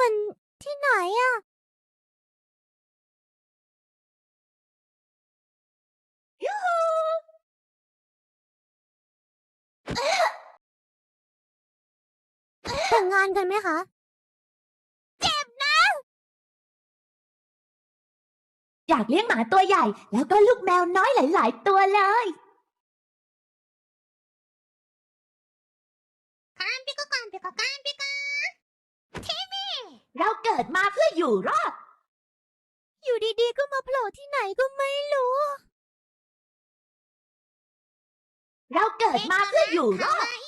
มันที่ไหนอะแต่งงานกันไหมคะอยากเลี้ยงหมาตัวใหญ่ แล้วก็ลูกแมวน้อยหลาย ๆ ตัวเลยการปิกการปิกการปิ กาเราเกิดมาเพื่ออยู่รอด อยู่ดีๆ ก็มาโผล่ที่ไหนก็ไม่รู้ เราเกิดมาเพื่ออยู่รอดคาวาอิ